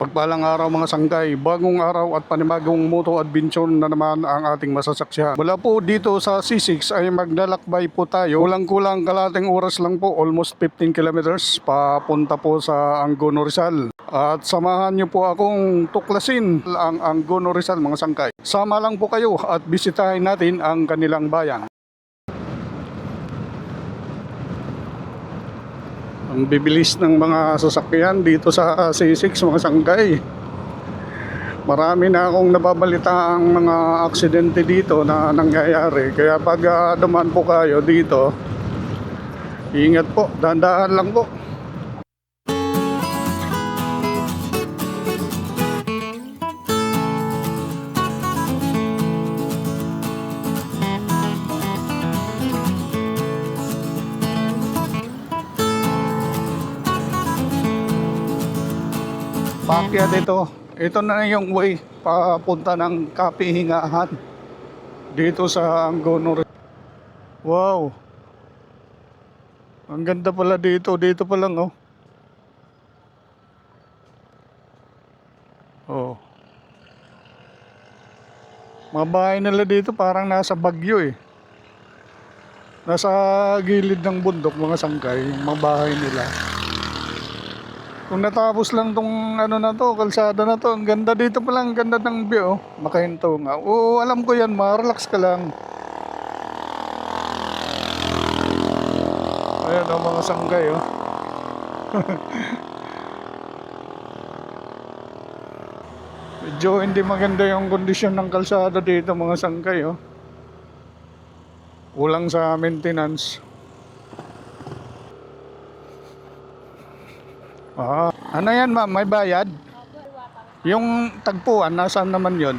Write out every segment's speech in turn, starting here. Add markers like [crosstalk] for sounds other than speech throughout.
Pagpalang araw mga sangkay, bagong araw at panibagong moto adventure na naman ang ating masasaksyan. Mula po dito sa C6 ay maglalakbay po tayo. Kulang-kulang kalating oras lang po, almost 15 kilometers papunta po sa Angono Rizal. At samahan niyo po akong tuklasin ang Angono Rizal mga sangkay. Sama lang po kayo at bisitahin natin ang kanilang bayan. Ang bibilis ng mga sasakyan dito sa C6 mga sangkay. Marami na akong nababalita ang mga aksidente dito na nangyayari. Kaya pag ah, dumaan po kayo dito, ingat po, dandaan lang po. Paakyat ito. Ito na yung way papunta ng Kapihingahan. Dito sa Angono. Wow. Ang ganda pala dito. Dito pa lang oh. Oh. Mga bahay nila dito parang nasa Bagyo eh. Nasa gilid ng bundok mga sangkay, mga bahay nila. Kung natapos lang tong ano na to, kalsada na to, ang ganda dito pa lang, ang ganda ng view. oh. Makahinto nga. Oo, alam ko yan, ma-relax ka lang. Ayan ang mga sanggay, oh. [laughs] Medyo hindi maganda yung kondisyon ng kalsada dito, mga sanggay, oh. Kulang sa maintenance. Ah, ano yan ma'am? May bayad? Yung tagpuan, nasaan naman yon?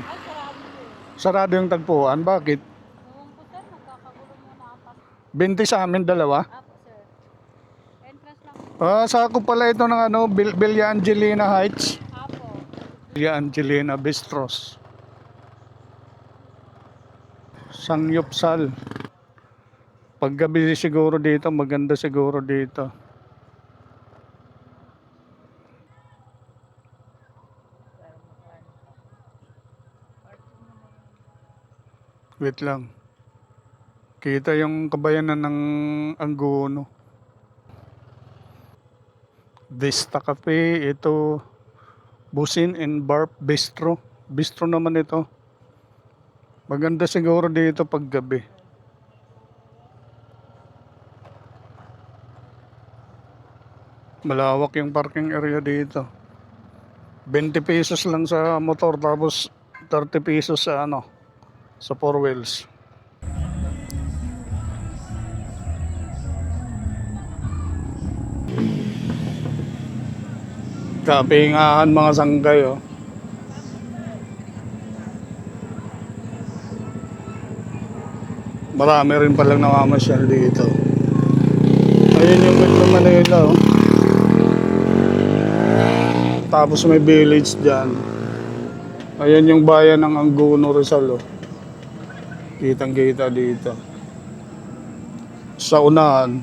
Sarado yung tagpuan. Bakit? Ewan ko sir, magkakagulo muna ata. 20 sa amin dalawa. Ah, sako pala ito ng ano, Bil- Villa Angelina Heights. Villa Angelina Bistros. Sangyupsal. Paggabi siguro dito, maganda siguro dito. Wait lang. Kita yung kabayanan ng Angono. Vista Cafe, ito Busin and Barb Bistro. Bistro naman ito. Maganda siguro dito pag gabi. Malawak yung parking area dito. 20 pesos lang sa motor tapos 30 pesos sa ano sa four wheels. Kapingahan mga sanggay oh. Marami rin palang namamasyal dito. Ayun yung Metro Manila oh. Tapos may village dyan. Ayan yung bayan ng Angono Rizal oh. Kitang kita dito. Sa unahan,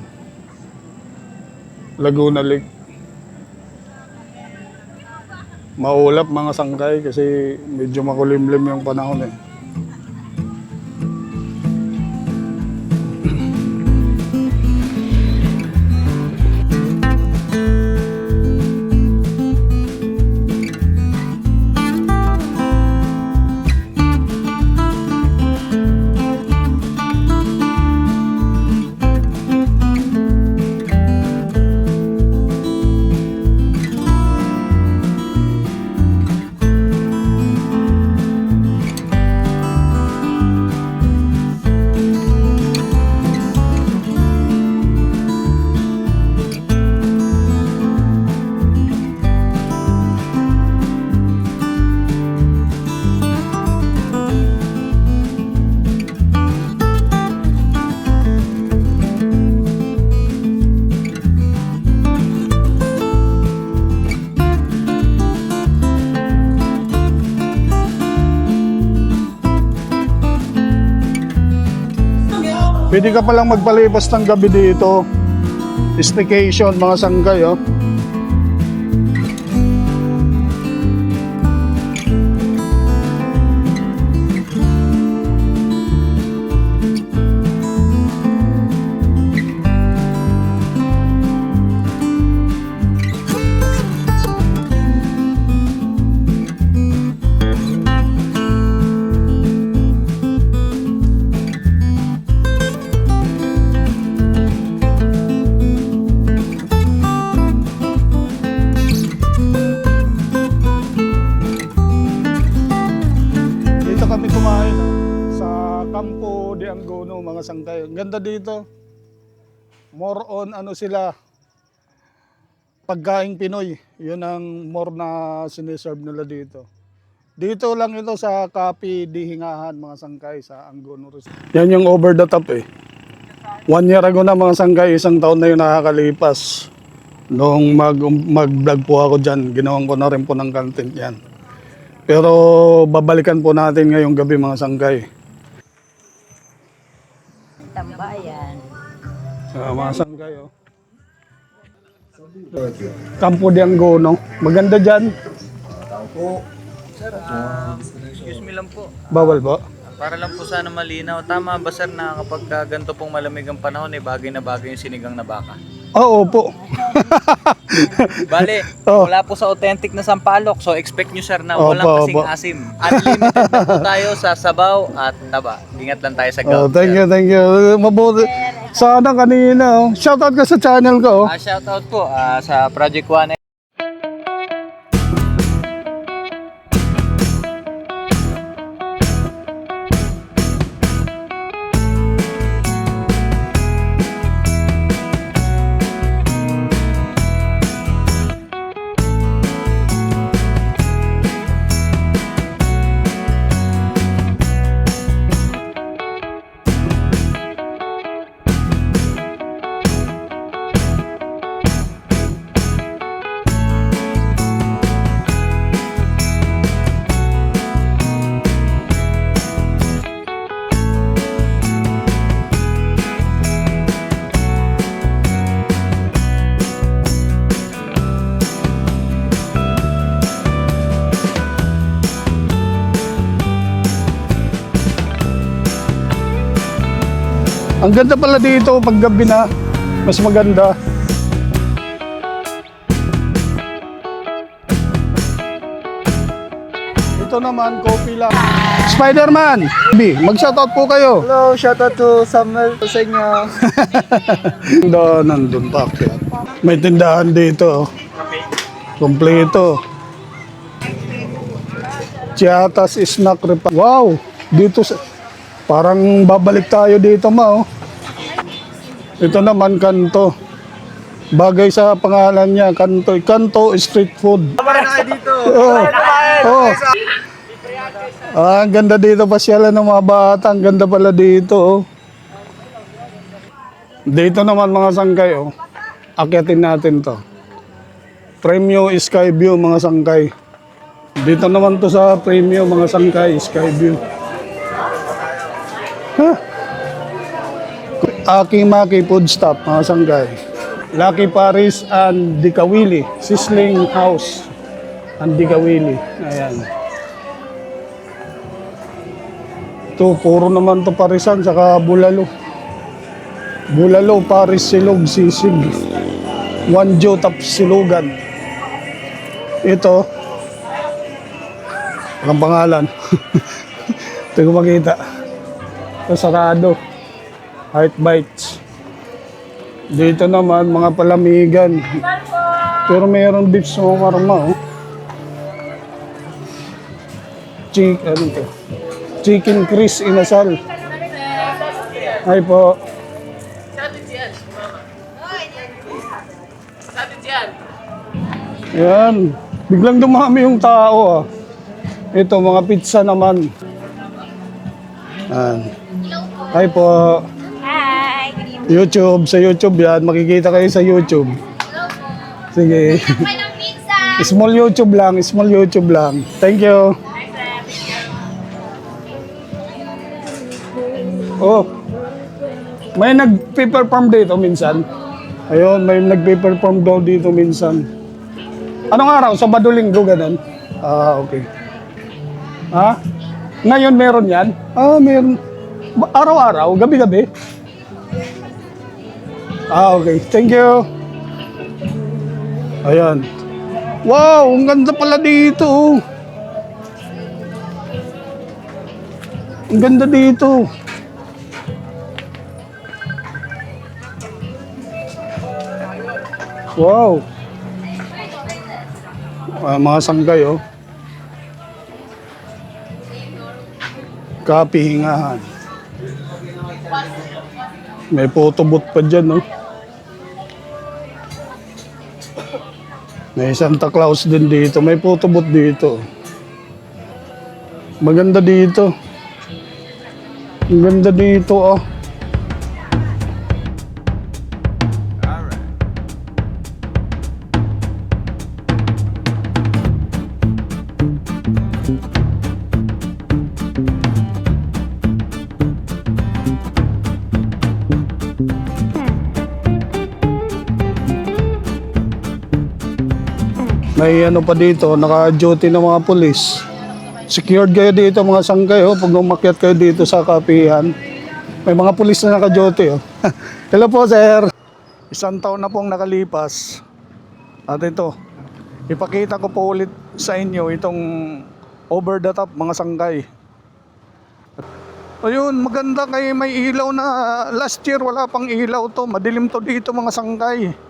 Laguna Lake. Maulap mga sangkay kasi medyo makulimlim yung panahon eh. Pwede ka palang magpalibas ng gabi dito. Staycation, mga sanggay, oh. Ganda dito. More on ano sila, pagkaing Pinoy. Yun ang more na siniserve nila dito. Dito lang ito sa Kapi Dihingahan mga sangkay sa Angono. Yan yung over the top eh. One year ago na mga sangkay, isang taon na yun nakakalipas. Noong mag, mag-vlog po ako dyan, ginawan ko na rin po ng content yan. Pero babalikan po natin ngayong gabi mga sangkay. Tambayan. Ah, mga sangkay oh. Campo de Angono. Maganda dyan. Excuse me lang po. Bawal po. Para lang po sana malinaw. Tama ba sir na kapag ka ganito pong malamig ang panahon eh bagay na bagay yung sinigang na baka? Oo po. [laughs] Bale, Oh. wala po sa authentic na sampalok. So expect nyo sir na Opo, walang kasing opo. asim. Unlimited na po tayo sa sabaw at taba. Ingat lang tayo sa Oh, gout. thank you, thank you. Mabuti. Sana kanina. Oh. Shoutout ka sa channel ko. Oh. Ah, shout out po ah, sa Project One. Ang ganda pala dito pag gabi na. Mas maganda. Ito naman, coffee lang. Spider-Man! B, mag-shoutout po kayo. Hello, shoutout to Samuel sa inyo. [laughs] Tindahan nandun pa. May tindahan dito. oh. Kompleto. Chiatas snack repa. Wow! Dito sa... Parang babalik tayo dito ma oh. Ito naman kanto. Bagay sa pangalan niya, kanto. Kanto street food. Na dito. [laughs] Oh. Oh. Ah, ang ganda dito pasyalan ng mga bata. Ang ganda pala dito. Oh. Dito naman mga sangkay. Oh. Akyatin natin to. Premium Sky View mga sangkay. Dito naman to sa Premium mga sangkay Sky Aki Maki Food Stop mga sangkay. Lucky Paris and Dikawili. Sizzling House and Dikawili. Ayan. Ito, puro naman to parisan, saka bulalo. Bulalo, paris, silog, sisig. Wanjo, tap, silugan. Ito, walang pangalan. [laughs] Ito ko makita. Ito, sarado. Heart bites. Dito naman, mga palamigan. Pero mayroon beef sa marma, oh. Chick, ano to? Chicken Chris Inasal. Ay po. Yan. Biglang dumami yung tao ah. Ito, mga pizza naman. Yan. Hi po. YouTube, sa YouTube yan. Makikita kayo sa YouTube. Sige. Small YouTube lang, small YouTube lang. Thank you. Oh. May nag-perform dito minsan. Ayun, may nag-perform daw dito minsan. Anong araw? Sabado linggo ganun? Ah, okay. Ha? Ngayon meron yan? Ah, meron. Araw-araw? Gabi-gabi? Ah, okay. Thank you. Ayan. Wow, ang ganda pala dito. oh. Ang ganda dito. Wow. Ah, mga sanggay, oh. Kapihingahan. May photobooth pa dyan, no? May Santa Claus din dito. May photobooth dito. Maganda dito. Ang ganda dito, oh. May ano pa dito, naka-duty ng mga pulis. Secured kayo dito mga sangkay, oh, pag umakyat kayo dito sa kapihan. May mga pulis na naka-duty, oh. [laughs] Hello po, sir. Isang taon na pong nakalipas. At ito, ipakita ko po ulit sa inyo itong over the top mga sangkay. Ayun, maganda kay may ilaw na last year wala pang ilaw to. Madilim to dito mga sangkay.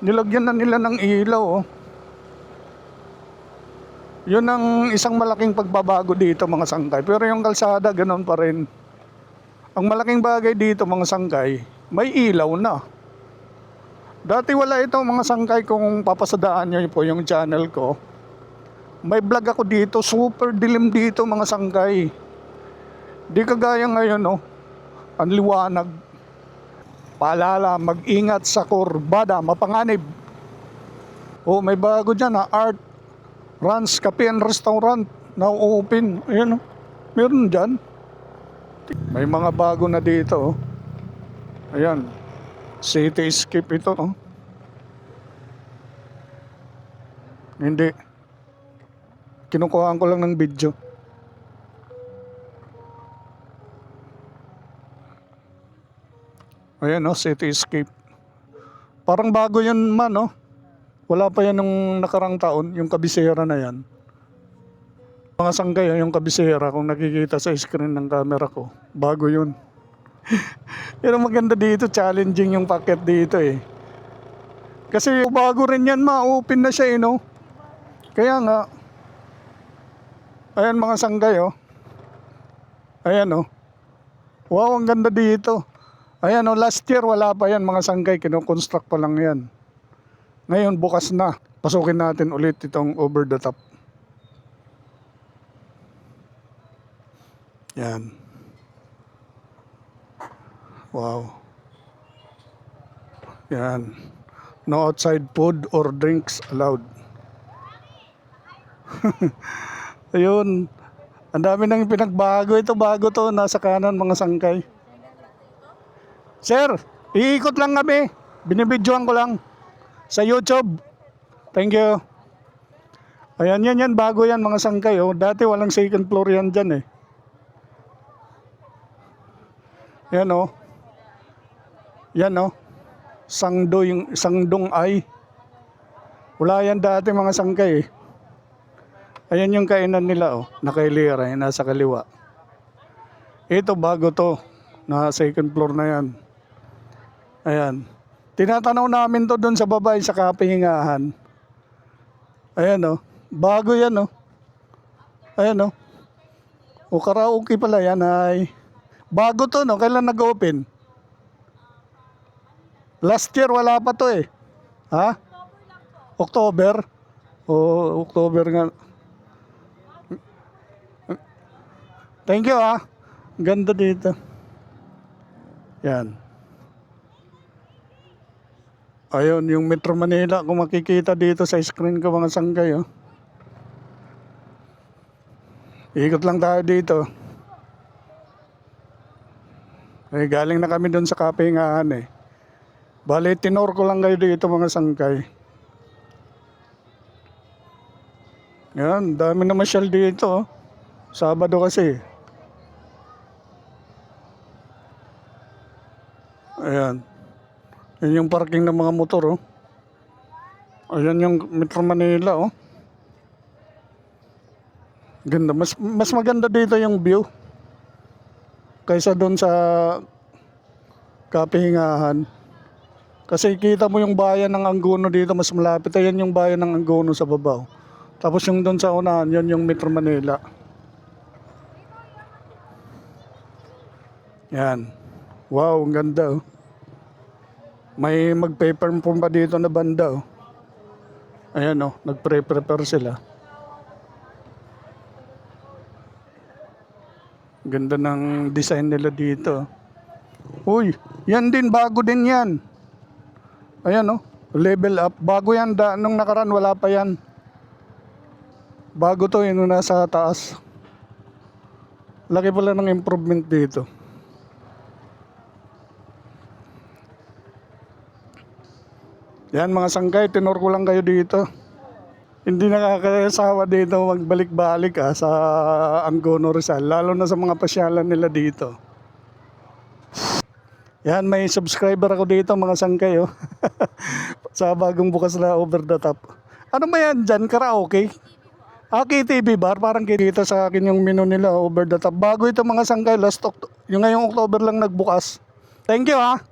Nilagyan na nila ng ilaw. Oh. Yun ang isang malaking pagbabago dito mga sangkay. Pero yung kalsada ganun pa rin. Ang malaking bagay dito mga sangkay, may ilaw na. Dati wala ito mga sangkay kung papasadaan nyo po yung channel ko. May vlog ako dito, super dilim dito mga sangkay. Di kagaya ngayon no, ang liwanag. Paalala, mag-ingat sa kurbada, mapanganib. Oh, may bago dyan ha, Art Rans Cafe and Restaurant, now open. Ayan oh, meron dyan. May mga bago na dito oh. Ayan, cityscape ito oh. Hindi. Kinukuhaan ko lang ng video. Ayan oh, cityscape. Parang bago yun man oh. Wala pa yan nung nakarang taon, yung kabisera na yan. Mga sanggay, yung kabisera, kung nakikita sa screen ng camera ko, bago yun. [laughs] Pero maganda dito, challenging yung packet dito eh. Kasi bago rin yan, ma-open na siya eh, no? Kaya nga, ayan mga sanggay oh. Ayan oh. Wow, ang ganda dito. Ayan oh, last year wala pa yan mga sanggay, kinoconstruct pa lang yan. Ngayon bukas na. Pasukin natin ulit itong over the top. Yan. Wow. Yan. No outside food or drinks allowed. [laughs] Ayun. Ang dami nang pinagbago. Ito bago to. Nasa kanan mga sangkay. Sir, iikot lang kami. Binibidyoan ko lang. Sa YouTube. Thank you. Ayan, yan, yan. Bago yan mga sangkay. Oh. Dati walang second floor yan dyan eh. Yan oh. Yan oh. Sangdo yung sangdong ay. Wala yan dati mga sangkay eh. Ayan yung kainan nila oh. Nakailira, yung nasa kaliwa. Ito bago to. Na second floor na yan. Ayan. Tinatanaw namin to doon sa babae sa kapihingahan. Ayan oh. Bago yan oh. Ayan oh. O karaoke pala yan ay. Bago to no. Kailan nag-open? Last year wala pa to eh. Ha? October? O October nga. Thank you ah. Ganda dito. Yan. Ayun, yung Metro Manila, kung makikita dito sa screen ko mga sanggay, oh. Ikot lang tayo dito. Eh, galing na kami doon sa kapingahan eh. Bale, tinor ko lang kayo dito mga sangkay. Yan, dami na masyal dito. oh. Sabado kasi. Yan yung parking ng mga motor, oh. Ayan yung Metro Manila, oh. Ganda. Mas, mas maganda dito yung view. Kaysa doon sa kapihingahan. Kasi kita mo yung bayan ng Angono dito, mas malapit. Ayan yung bayan ng Angono sa babaw. Tapos yung doon sa unahan, yan yung Metro Manila. Yan. Wow, ang ganda oh. May mag-perform pa dito na banda oh. Ayan oh, nagpre-prepare sila. Ganda ng design nila dito. Uy, yan din, bago din yan. Ayan oh, level up. Bago yan, da, nung nakaraan wala pa yan. Bago to, yun nasa taas. Laki pala ng improvement dito. Yan mga sangkay, tinor ko lang kayo dito. Hindi nakakasawa dito magbalik-balik ah, sa Angono Rizal, lalo na sa mga pasyalan nila dito. Yan, may subscriber ako dito mga sangkay oh. [laughs] sa bagong bukas na over the top. Ano ba yan dyan? Karaoke? Ah, KTV bar. Parang kita sa akin yung menu nila over the top. Bago ito mga sangkay, last Oct- yung ngayong October lang nagbukas. Thank you ha.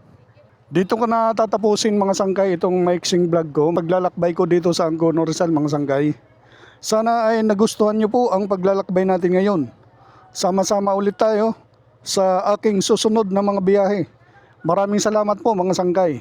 Dito ko na tatapusin mga sangkay itong maiksing vlog ko. Maglalakbay ko dito sa Angono Rizal mga sangkay. Sana ay nagustuhan nyo po ang paglalakbay natin ngayon. Sama-sama ulit tayo sa aking susunod na mga biyahe. Maraming salamat po mga sangkay.